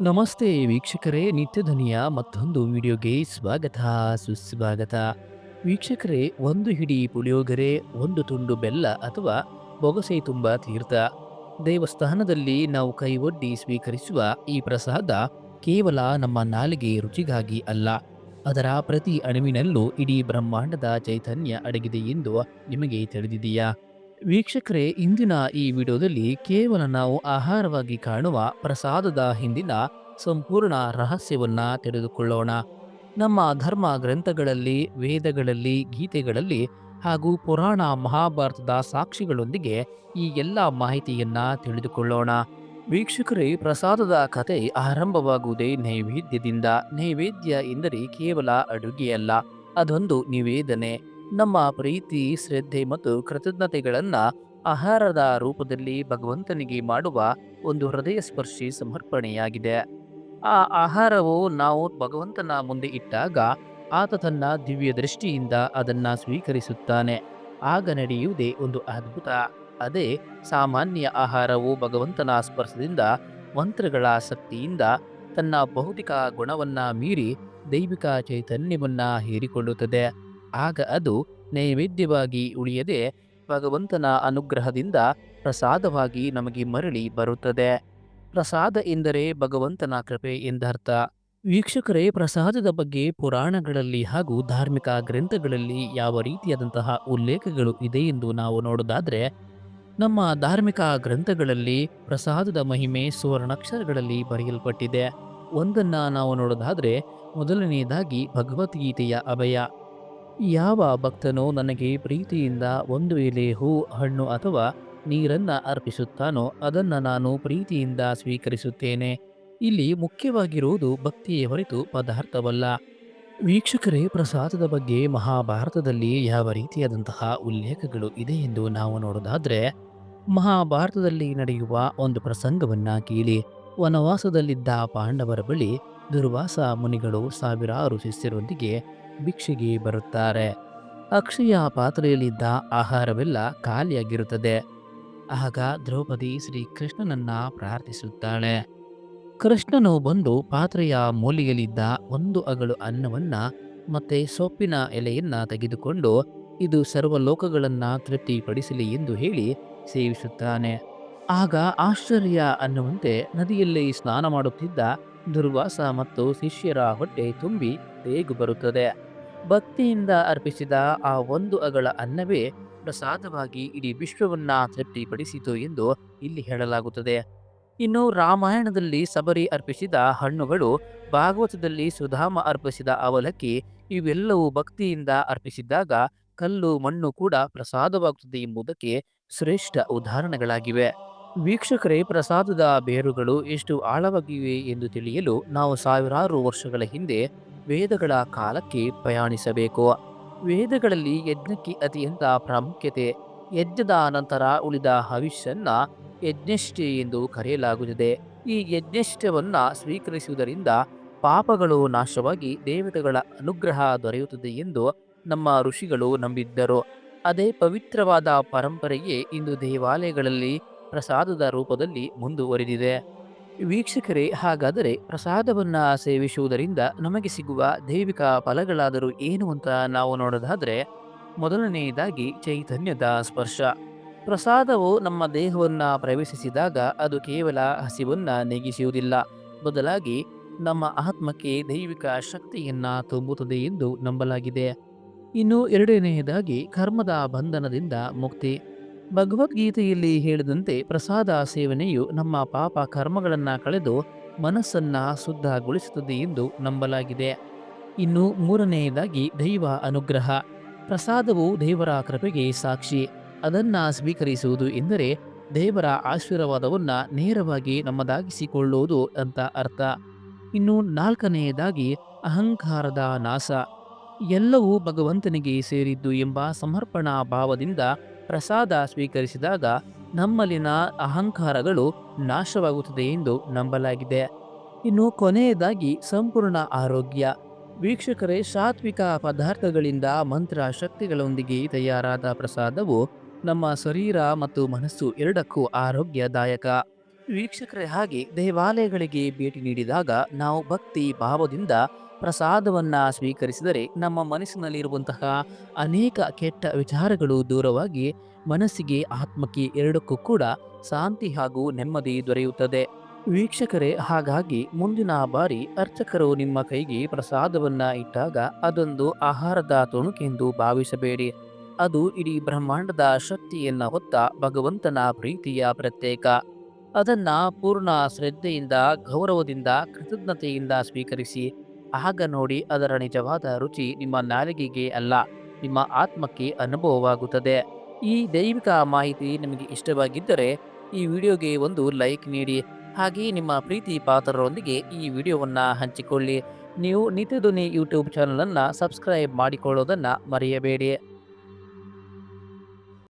ನಮಸ್ತೆ ವೀಕ್ಷಕರೇ ನಿತ್ಯಧ್ವನಿಯ ಮತ್ತೊಂದು ವಿಡಿಯೋಗೆ ಸ್ವಾಗತ, ಸುಸ್ವಾಗತ. ವೀಕ್ಷಕರೇ, ಒಂದು ಹಿಡಿ ಪುಳಿಯೋಗರೆ, ಒಂದು ತುಂಡು ಬೆಲ್ಲ ಅಥವಾ ಬೊಗಸೆ ತುಂಬ ತೀರ್ಥ. ದೇವಸ್ಥಾನದಲ್ಲಿ ನಾವು ಕೈ ಒಡ್ಡಿ ಸ್ವೀಕರಿಸುವ ಈ ಪ್ರಸಾದ ಕೇವಲ ನಮ್ಮ ನಾಲಿಗೆ ರುಚಿಗಾಗಿ ಅಲ್ಲ, ಅದರ ಪ್ರತಿ ಅಣುವಿನಲ್ಲೂ ಇಡೀ ಬ್ರಹ್ಮಾಂಡದ ಚೈತನ್ಯ ಅಡಗಿದೆ ಎಂದು ನಿಮಗೆ ತಿಳಿದಿದೆಯಾ? ವೀಕ್ಷಕರೇ, ಇಂದಿನ ಈ ವಿಡಿಯೋದಲ್ಲಿ ಕೇವಲ ನಾವು ಆಹಾರವಾಗಿ ಕಾಣುವ ಪ್ರಸಾದದ ಹಿಂದಿನ ಸಂಪೂರ್ಣ ರಹಸ್ಯವನ್ನ ತಿಳಿದುಕೊಳ್ಳೋಣ. ನಮ್ಮ ಧರ್ಮ ಗ್ರಂಥಗಳಲ್ಲಿ, ವೇದಗಳಲ್ಲಿ, ಗೀತೆಗಳಲ್ಲಿ ಹಾಗೂ ಪುರಾಣ ಮಹಾಭಾರತದ ಸಾಕ್ಷಿಗಳೊಂದಿಗೆ ಈ ಎಲ್ಲ ಮಾಹಿತಿಯನ್ನ ತಿಳಿದುಕೊಳ್ಳೋಣ. ವೀಕ್ಷಕರೇ, ಪ್ರಸಾದದ ಕತೆ ಆರಂಭವಾಗುವುದೇ ನೈವೇದ್ಯದಿಂದ. ನೈವೇದ್ಯ ಎಂದರೆ ಕೇವಲ ಅಡುಗೆಯಲ್ಲ, ಅದೊಂದು ನಿವೇದನೆ. ನಮ್ಮ ಪ್ರೀತಿ, ಶ್ರದ್ಧೆ ಮತ್ತು ಕೃತಜ್ಞತೆಗಳನ್ನು ಆಹಾರದ ರೂಪದಲ್ಲಿ ಭಗವಂತನಿಗೆ ಮಾಡುವ ಒಂದು ಹೃದಯ ಸ್ಪರ್ಶಿ ಸಮರ್ಪಣೆಯಾಗಿದೆ. ಆ ಆಹಾರವು ನಾವು ಭಗವಂತನ ಮುಂದೆ ಇಟ್ಟಾಗ ಆತ ತನ್ನ ದಿವ್ಯ ದೃಷ್ಟಿಯಿಂದ ಅದನ್ನು ಸ್ವೀಕರಿಸುತ್ತಾನೆ. ಆಗ ನಡೆಯುವುದೇ ಒಂದು ಅದ್ಭುತ. ಅದೇ ಸಾಮಾನ್ಯ ಆಹಾರವು ಭಗವಂತನ ಸ್ಪರ್ಶದಿಂದ, ಮಂತ್ರಗಳ ಶಕ್ತಿಯಿಂದ ತನ್ನ ಭೌತಿಕ ಗುಣವನ್ನು ಮೀರಿ ದೈವಿಕ ಚೈತನ್ಯವನ್ನು ಹೀರಿಕೊಳ್ಳುತ್ತದೆ. ಆಗ ಅದು ನೈವೇದ್ಯವಾಗಿ ಉಳಿಯದೆ ಭಗವಂತನ ಅನುಗ್ರಹದಿಂದ ಪ್ರಸಾದವಾಗಿ ನಮಗೆ ಮರಳಿ ಬರುತ್ತದೆ. ಪ್ರಸಾದ ಎಂದರೆ ಭಗವಂತನ ಕೃಪೆ ಎಂದರ್ಥ. ವೀಕ್ಷಕರೇ, ಪ್ರಸಾದದ ಬಗ್ಗೆ ಪುರಾಣಗಳಲ್ಲಿ ಹಾಗೂ ಧಾರ್ಮಿಕ ಗ್ರಂಥಗಳಲ್ಲಿ ಯಾವ ರೀತಿಯಾದಂತಹ ಉಲ್ಲೇಖಗಳು ಇದೆ ಎಂದು ನಾವು ನೋಡೋದಾದರೆ, ನಮ್ಮ ಧಾರ್ಮಿಕ ಗ್ರಂಥಗಳಲ್ಲಿ ಪ್ರಸಾದದ ಮಹಿಮೆ ಸುವರ್ಣಾಕ್ಷರಗಳಲ್ಲಿ ಬರೆಯಲ್ಪಟ್ಟಿದೆ. ಒಂದನ್ನು ನಾವು ನೋಡೋದಾದರೆ ಮೊದಲನೆಯದಾಗಿ ಭಗವದ್ಗೀತೆಯ ಅಭಯ. ಯಾವ ಭಕ್ತನೋ ನನಗೆ ಪ್ರೀತಿಯಿಂದ ಒಂದು ಎಲೆ ಹೂ, ಹಣ್ಣು ಅಥವಾ ನೀರನ್ನ ಅರ್ಪಿಸುತ್ತಾನೋ ಅದನ್ನು ನಾನು ಪ್ರೀತಿಯಿಂದ ಸ್ವೀಕರಿಸುತ್ತೇನೆ. ಇಲ್ಲಿ ಮುಖ್ಯವಾಗಿರುವುದು ಭಕ್ತಿಯೇ ಹೊರತು ಪದಾರ್ಥವಲ್ಲ. ವೀಕ್ಷಕರೇ, ಪ್ರಸಾದದ ಬಗ್ಗೆ ಮಹಾಭಾರತದಲ್ಲಿ ಯಾವ ರೀತಿಯಾದಂತಹ ಉಲ್ಲೇಖಗಳು ಇದೆ ಎಂದು ನಾವು ನೋಡೋದಾದರೆ, ಮಹಾಭಾರತದಲ್ಲಿ ನಡೆಯುವ ಒಂದು ಪ್ರಸಂಗವನ್ನು ಕೇಳಿ, ವನವಾಸದಲ್ಲಿದ್ದ ಪಾಂಡವರ ಬಳಿ ದುರ್ವಾಸ ಮುನಿಗಳು ಸಾವಿರಾರು ಶಿಷ್ಯರೊಂದಿಗೆ ಭಿಕ್ಷೆಗೆ ಬರುತ್ತಾರೆ. ಅಕ್ಷಯ ಪಾತ್ರೆಯಲ್ಲಿದ್ದ ಆಹಾರವೆಲ್ಲ ಖಾಲಿಯಾಗಿರುತ್ತದೆ. ಆಗ ದ್ರೌಪದಿ ಶ್ರೀ ಕೃಷ್ಣನನ್ನ ಪ್ರಾರ್ಥಿಸುತ್ತಾಳೆ. ಕೃಷ್ಣನು ಬಂದು ಪಾತ್ರೆಯ ಮೂಲೆಯಲ್ಲಿದ್ದ ಒಂದು ಅಗಳು ಅನ್ನವನ್ನ ಮತ್ತೆ ಸೊಪ್ಪಿನ ಎಲೆಯನ್ನ ತೆಗೆದುಕೊಂಡು, ಇದು ಸರ್ವ ಲೋಕಗಳನ್ನ ತೃಪ್ತಿಪಡಿಸಲಿ ಎಂದು ಹೇಳಿ ಸೇವಿಸುತ್ತಾನೆ. ಆಗ ಆಶ್ಚರ್ಯ ಅನ್ನುವಂತೆ ನದಿಯಲ್ಲಿ ಸ್ನಾನ ಮಾಡುತ್ತಿದ್ದ ದುರ್ವಾಸ ಮತ್ತು ಶಿಷ್ಯರ ಹೊಟ್ಟೆ ತುಂಬಿ ತೇಗು ಬರುತ್ತದೆ. ಭಕ್ತಿಯಿಂದ ಅರ್ಪಿಸಿದ ಆ ಒಂದು ಅಗಳ ಅನ್ನವೇ ಪ್ರಸಾದವಾಗಿ ಇಡೀ ವಿಶ್ವವನ್ನ ತೃಪ್ತಿಪಡಿಸಿತು ಎಂದು ಇಲ್ಲಿ ಹೇಳಲಾಗುತ್ತದೆ. ಇನ್ನು ರಾಮಾಯಣದಲ್ಲಿ ಸಬರಿ ಅರ್ಪಿಸಿದ ಹಣ್ಣುಗಳು ಭಾಗವತದಲ್ಲಿ ಸುಧಾಮ ಅರ್ಪಿಸಿದ ಅವಲಕ್ಕಿ ಇವೆಲ್ಲವೂ ಭಕ್ತಿಯಿಂದ ಅರ್ಪಿಸಿದಾಗ ಕಲ್ಲು ಮಣ್ಣು ಕೂಡ ಪ್ರಸಾದವಾಗುತ್ತದೆ ಎಂಬುದಕ್ಕೆ ಶ್ರೇಷ್ಠ ಉದಾಹರಣೆಗಳಾಗಿವೆ. ವೀಕ್ಷಕರೇ, ಪ್ರಸಾದದ ಬೇರುಗಳು ಎಷ್ಟು ಆಳವಾಗಿವೆ ಎಂದು ತಿಳಿಯಲು ನಾವು ಸಾವಿರಾರು ವರ್ಷಗಳ ಹಿಂದೆ ವೇದಗಳ ಕಾಲಕ್ಕೆ ಪ್ರಯಾಣಿಸಬೇಕು. ವೇದಗಳಲ್ಲಿ ಯಜ್ಞಕ್ಕೆ ಅತ್ಯಂತ ಪ್ರಾಮುಖ್ಯತೆ, ಯಜ್ಞದ ನಂತರ ಉಳಿದ ಹವಿಷ್ಯನ್ನ ಯಜ್ಞಷ್ಠೆ ಎಂದು ಕರೆಯಲಾಗುತ್ತದೆ. ಈ ಯಜ್ಞಷ್ಠವನ್ನು ಸ್ವೀಕರಿಸುವುದರಿಂದ ಪಾಪಗಳು ನಾಶವಾಗಿ ದೇವತೆಗಳ ಅನುಗ್ರಹ ದೊರೆಯುತ್ತದೆ ಎಂದು ನಮ್ಮ ಋಷಿಗಳು ನಂಬಿದ್ದರು. ಅದೇ ಪವಿತ್ರವಾದ ಪರಂಪರೆಯೇ ಇಂದು ದೇವಾಲಯಗಳಲ್ಲಿ ಪ್ರಸಾದದ ರೂಪದಲ್ಲಿ ಮುಂದುವರಿದಿದೆ. ವೀಕ್ಷಕರೇ, ಹಾಗಾದರೆ ಪ್ರಸಾದವನ್ನು ಸೇವಿಸುವುದರಿಂದ ನಮಗೆ ಸಿಗುವ ದೈವಿಕ ಫಲಗಳಾದರೂ ಏನು ಅಂತ ನಾವು ನೋಡೋದಾದರೆ, ಮೊದಲನೆಯದಾಗಿ ಚೈತನ್ಯದ ಸ್ಪರ್ಶ. ಪ್ರಸಾದವು ನಮ್ಮ ದೇಹವನ್ನು ಪ್ರವೇಶಿಸಿದಾಗ ಅದು ಕೇವಲ ಹಸಿವನ್ನು ನೆಗಿಸುವುದಿಲ್ಲ. ಬದಲಾಗಿ ನಮ್ಮ ಆತ್ಮಕ್ಕೆ ದೈವಿಕ ಶಕ್ತಿಯನ್ನು ತುಂಬುತ್ತದೆ ಎಂದು ನಂಬಲಾಗಿದೆ. ಇನ್ನು ಎರಡನೆಯದಾಗಿ ಕರ್ಮದ ಬಂಧನದಿಂದ ಮುಕ್ತಿ. ಭಗವದ್ಗೀತೆಯಲ್ಲಿ ಹೇಳಿದಂತೆ ಪ್ರಸಾದ ಸೇವನೆಯು ನಮ್ಮ ಪಾಪ ಕರ್ಮಗಳನ್ನು ಕಳೆದು ಮನಸ್ಸನ್ನು ಶುದ್ಧಗೊಳಿಸುತ್ತದೆ ಎಂದು ನಂಬಲಾಗಿದೆ. ಇನ್ನು ಮೂರನೆಯದಾಗಿ ದೈವ ಅನುಗ್ರಹ. ಪ್ರಸಾದವು ದೇವರ ಕೃಪೆಗೆ ಸಾಕ್ಷಿ. ಅದನ್ನು ಸ್ವೀಕರಿಸುವುದು ಎಂದರೆ ದೇವರ ಆಶೀರ್ವಾದವನ್ನು ನೇರವಾಗಿ ನಮ್ಮದಾಗಿಸಿಕೊಳ್ಳುವುದು ಅಂತ ಅರ್ಥ. ಇನ್ನು ನಾಲ್ಕನೆಯದಾಗಿ ಅಹಂಕಾರದ ನಾಶ. ಎಲ್ಲವೂ ಭಗವಂತನಿಗೆ ಸೇರಿದ್ದು ಎಂಬ ಸಮರ್ಪಣಾ ಭಾವದಿಂದ ಪ್ರಸಾದ ಸ್ವೀಕರಿಸಿದಾಗ ನಮ್ಮಲ್ಲಿನ ಅಹಂಕಾರಗಳು ನಾಶವಾಗುತ್ತದೆ ಎಂದು ನಂಬಲಾಗಿದೆ. ಇನ್ನು ಕೊನೆಯದಾಗಿ ಸಂಪೂರ್ಣ ಆರೋಗ್ಯ. ವೀಕ್ಷಕರೇ, ಸಾತ್ವಿಕ ಪದಾರ್ಥಗಳಿಂದ ಮಂತ್ರ ಶಕ್ತಿಗಳೊಂದಿಗೆ ತಯಾರಾದ ಪ್ರಸಾದವು ನಮ್ಮ ಶರೀರ ಮತ್ತು ಮನಸ್ಸು ಎರಡಕ್ಕೂ ಆರೋಗ್ಯದಾಯಕ. ವೀಕ್ಷಕರೇ, ಹಾಗೆ ದೇವಾಲಯಗಳಿಗೆ ಭೇಟಿ ನೀಡಿದಾಗ ನಾವು ಭಕ್ತಿ ಭಾವದಿಂದ ಪ್ರಸಾದವನ್ನ ಸ್ವೀಕರಿಸಿದರೆ ನಮ್ಮ ಮನಸ್ಸಿನಲ್ಲಿರುವಂತಹ ಅನೇಕ ಕೆಟ್ಟ ವಿಚಾರಗಳು ದೂರವಾಗಿ ಮನಸ್ಸಿಗೆ ಆತ್ಮಕ್ಕೆ ಎರಡಕ್ಕೂ ಕೂಡ ಶಾಂತಿ ಹಾಗೂ ನೆಮ್ಮದಿ ದೊರೆಯುತ್ತದೆ. ವೀಕ್ಷಕರೇ, ಹಾಗಾಗಿ ಮುಂದಿನ ಬಾರಿ ಅರ್ಚಕರು ನಿಮ್ಮ ಕೈಗೆ ಪ್ರಸಾದವನ್ನು ಇಟ್ಟಾಗ ಅದೊಂದು ಆಹಾರದ ತುಣುಕೆಂದು ಭಾವಿಸಬೇಡಿ. ಅದು ಇಡೀ ಬ್ರಹ್ಮಾಂಡದ ಶಕ್ತಿಯನ್ನು ಹೊತ್ತ ಭಗವಂತನ ಪ್ರೀತಿಯ ಪ್ರತ್ಯೇಕ. ಅದನ್ನು ಪೂರ್ಣ ಶ್ರದ್ಧೆಯಿಂದ, ಗೌರವದಿಂದ, ಕೃತಜ್ಞತೆಯಿಂದ ಸ್ವೀಕರಿಸಿ ಆಗ ನೋಡಿ ಅದರ ನಿಜವಾದ ರುಚಿ ನಿಮ್ಮ ನಾಲಿಗೆಗೆ ಅಲ್ಲ, ನಿಮ್ಮ ಆತ್ಮಕ್ಕೆ ಅನುಭವವಾಗುತ್ತದೆ. ಈ ದೈವಿಕ ಮಾಹಿತಿ ನಿಮಗೆ ಇಷ್ಟವಾಗಿದ್ದರೆ ಈ ವಿಡಿಯೋಗೆ ಒಂದು ಲೈಕ್ ನೀಡಿ ಹಾಗೆಯೇ ನಿಮ್ಮ ಪ್ರೀತಿ ಪಾತ್ರರೊಂದಿಗೆ ಈ ವಿಡಿಯೋವನ್ನು ಹಂಚಿಕೊಳ್ಳಿ. ನೀವು ನಿತ್ಯಧ್ವನಿ ಯೂಟ್ಯೂಬ್ ಚಾನಲನ್ನು ಸಬ್ಸ್ಕ್ರೈಬ್ ಮಾಡಿಕೊಳ್ಳೋದನ್ನು ಮರೆಯಬೇಡಿ.